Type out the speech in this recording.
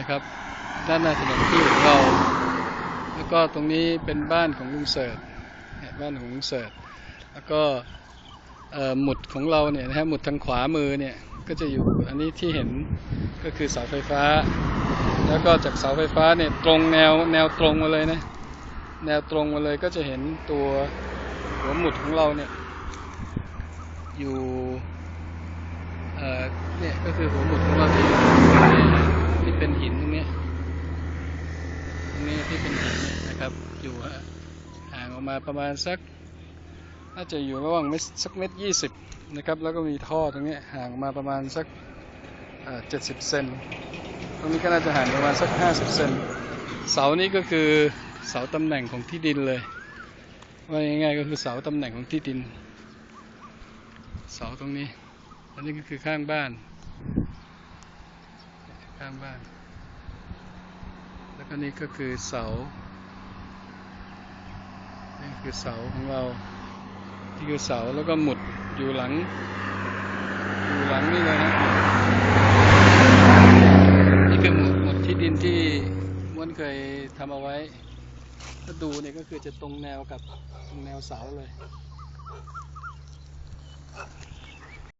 นะครับ ด้านหน้าถนนที่ของเรา แล้วก็ตรงนี้เป็นบ้านของลุงเสิร์ชบ้านของลุงเสิร์ชแล้วก็หมุดของเราเนี่ยนะฮะหมุดทางขวามือเนี่ยก็จะอยู่อันนี้ที่เห็นก็คือเสาไฟฟ้า แล้วก็จากเสาไฟฟ้าเนี่ยตรงแนวแนวตรงมาเลยนะแนวตรงมาเลยก็จะเห็นตัวหัวหมุดของเราเนี่ยอยู่เนี่ยก็คือหัวหมุดของเราที่ที่เป็นหินตรงเนี้ยต รงนี้ที่เป็นหินนะครับ อยู่ห่างออกมาประมาณสัก น่าจะอยู่ระหว่างเมตรสักเมตรยี่สิบนะครับ แล้วก็มีท่อตรงนี้ห่างมาประมาณสักเจ็ดสิบเซนตรงนี้ก็น่าจะห่างประมาณสักห้าสิบเซนเสานี้ก็คือเสาตำแหน่งของที่ดินเลยว่าง่ายๆก็คือเสาตำแหน่งของที่ดิน เสาตรงนี้ อันนี้ก็คือข้างบ้าน ข้างบ้าน แล้วก็นี่ก็คือเสา นี่คือเสาของเราที่คือเสาแล้วก็หมุดอยู่หลัง อยู่หลังนี่เลยนะนี่คือหมุดหมุดที่ดินที่ม้วนเคยทำเอาไว้ถ้าดูเนี่ยก็คือจะตรงแนวกับตรงแนวเสาเลย